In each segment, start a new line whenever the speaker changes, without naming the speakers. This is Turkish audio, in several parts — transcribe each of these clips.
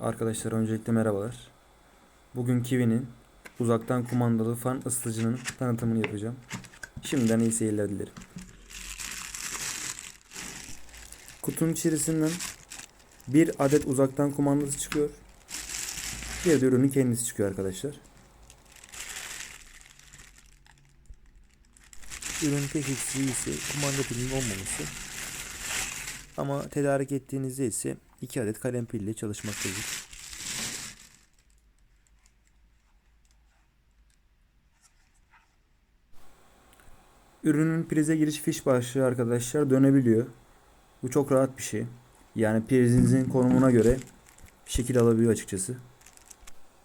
Arkadaşlar öncelikle merhabalar. Bugün Kiwi'nin uzaktan kumandalı fan ısıtıcının tanıtımını yapacağım. Şimdiden iyi seyirler dilerim. Kutunun içerisinden bir adet uzaktan kumandası çıkıyor. Bir de ürünün kendisi çıkıyor arkadaşlar. Ürünün tek eksiği ise kumanda pilinin olmaması. Ama tedarik ettiğinizde ise 2 adet kalem pille çalışmaktadır. Ürünün prize giriş fiş başlığı arkadaşlar dönebiliyor. Bu çok rahat bir şey. Yani prizinizin konumuna göre şekil alabiliyor açıkçası.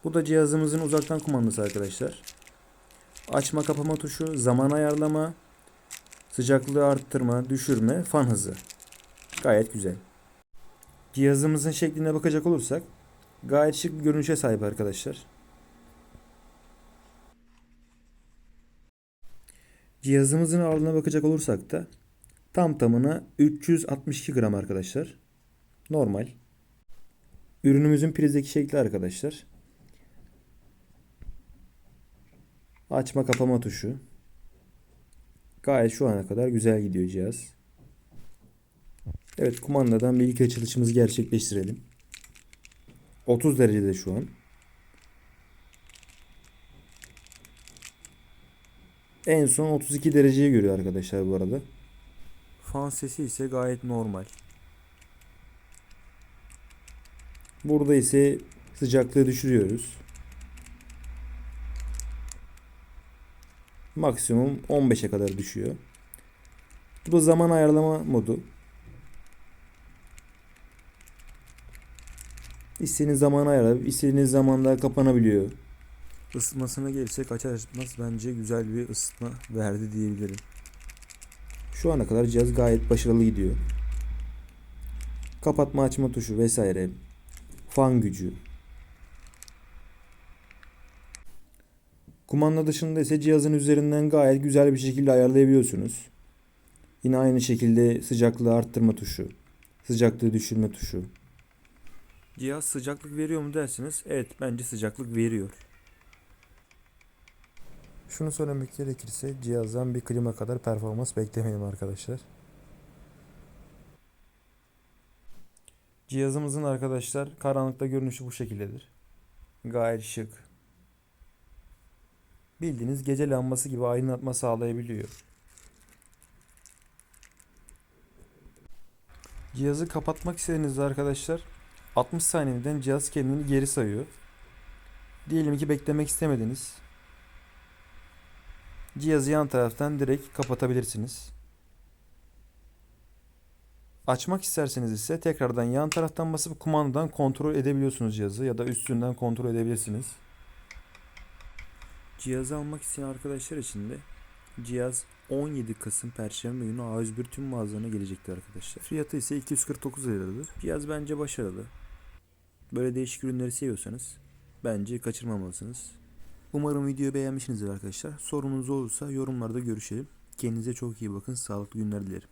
Bu da cihazımızın uzaktan kumandası arkadaşlar. Açma kapama tuşu, zaman ayarlama, sıcaklığı arttırma, düşürme, fan hızı. Gayet güzel. Cihazımızın şekline bakacak olursak gayet şık bir görünüşe sahip arkadaşlar. Cihazımızın ağırlığına bakacak olursak da tam tamına 362 gram arkadaşlar. Normal. Ürünümüzün prizdeki şekli arkadaşlar. Açma kapama tuşu. Gayet şu ana kadar güzel gidiyor cihaz. Evet kumandadan bir ilk açılışımızı gerçekleştirelim. 30 derecede şu an. En son 32 dereceyi görüyor arkadaşlar bu arada. Fan sesi ise gayet normal. Burada ise sıcaklığı düşürüyoruz. Maksimum 15'e kadar düşüyor. Bu da zaman ayarlama modu. İstediğiniz zamana ayarlayıp istediğiniz zamanda kapanabiliyor. Isıtmasına gelirsek açar açmaz bence güzel bir ısıtma verdi diyebilirim. Şu ana kadar cihaz gayet başarılı gidiyor. Kapatma açma tuşu vesaire. Fan gücü. Kumanda dışında ise cihazın üzerinden gayet güzel bir şekilde ayarlayabiliyorsunuz. Yine aynı şekilde sıcaklığı arttırma tuşu, sıcaklığı düşürme tuşu. Cihaz sıcaklık veriyor mu dersiniz? Evet bence sıcaklık veriyor. Şunu söylemek gerekirse cihazdan bir klima kadar performans beklemeyin arkadaşlar. Cihazımızın arkadaşlar karanlıkta görünüşü bu şekildedir. Gayet şık. Bildiğiniz gece lambası gibi aydınlatma sağlayabiliyor. Cihazı kapatmak istediğinizde arkadaşlar 60 saniyeden cihaz kendini geri sayıyor. Diyelim ki beklemek istemediniz. Cihazı yan taraftan direkt kapatabilirsiniz. Açmak isterseniz ise tekrardan yan taraftan basıp kumandadan kontrol edebiliyorsunuz cihazı ya da üstünden kontrol edebilirsiniz. Cihazı almak isteyen arkadaşlar için de cihaz 17 Kasım Perşembe günü A101 tüm mağazalarına gelecektir arkadaşlar. Fiyatı ise 249 liradır. Cihaz bence başarılı. Böyle değişik ürünleri seviyorsanız bence kaçırmamalısınız. Umarım videoyu beğenmişsinizdir arkadaşlar. Sorunuz olursa yorumlarda görüşelim. Kendinize çok iyi bakın. Sağlıklı günler dilerim.